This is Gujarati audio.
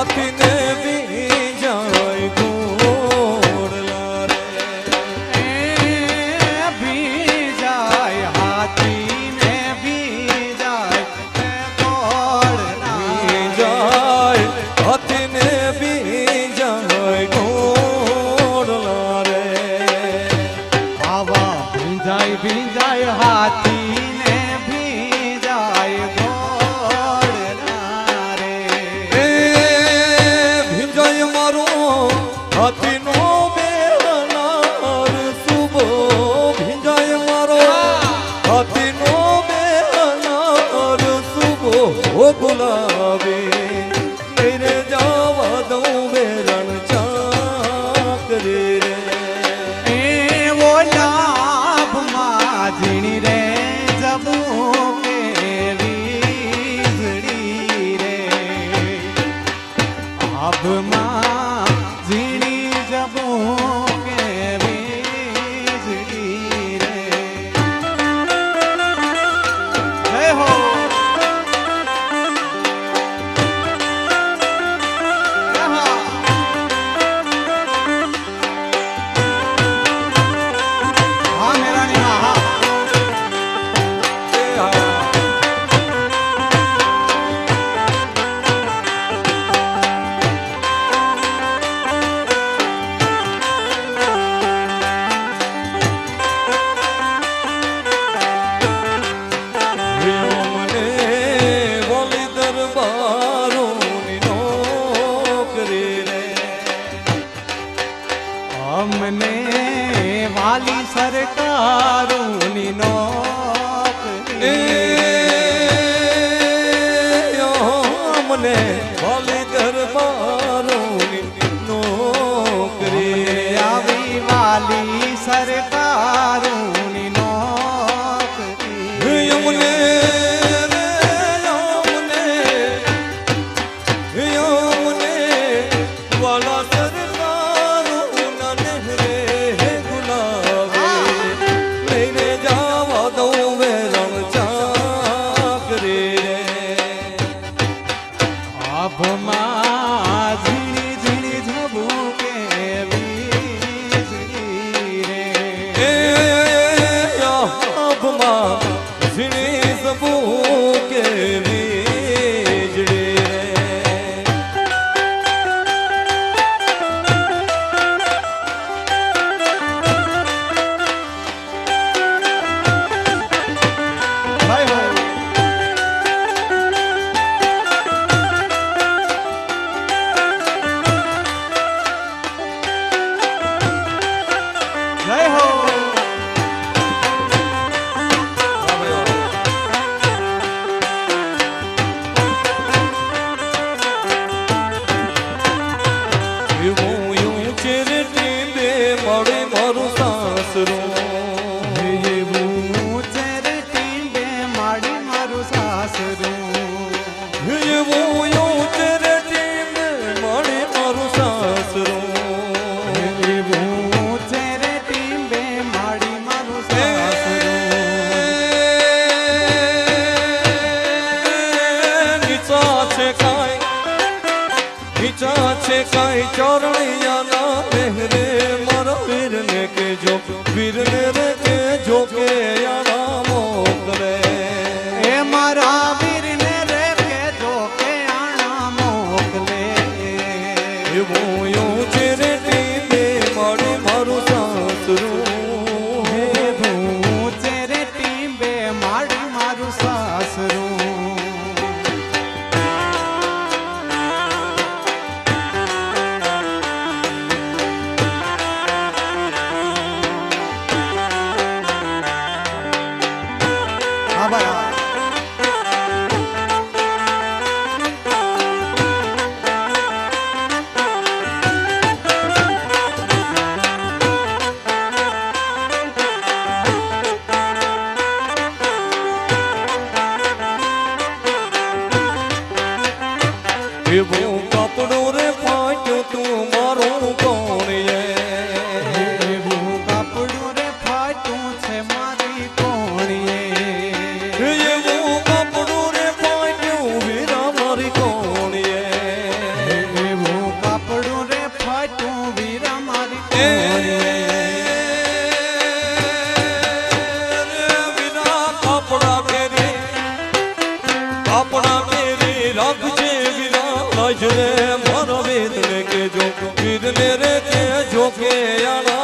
હાથીને બીજાય ગોળલા રે એ બીજાય હાથીને બીજાય ગોળલા બીજાય હાથીને બીજાય ગોળલા રે આવા બીજાય બીજાય હાથી આભમાં ઝીણી જબું તિનોક એ મને ભલી દરબારોની નોકરી. સાસરું. એવું ઉતરતી મળે મારું સાસરું. કઈ ચરણિયા ના મેહરે મારા વીરને વીરને રે કેજો કે tudo એવું કપડું રે ફાટ્યું તું મારું કોણ એ એવું કાપડું રે ફાટ્યું છે મારી કોણીએ એવું કપડું રે ફાટ્યું વીરા મારી કોણ એ એવું કાપડું રે ફાટ્યું વીરા મારી એ કોણીએ રે વીરા લાજ રે મારો વેદ ને કેજો વીર ને રે કેજો કે આના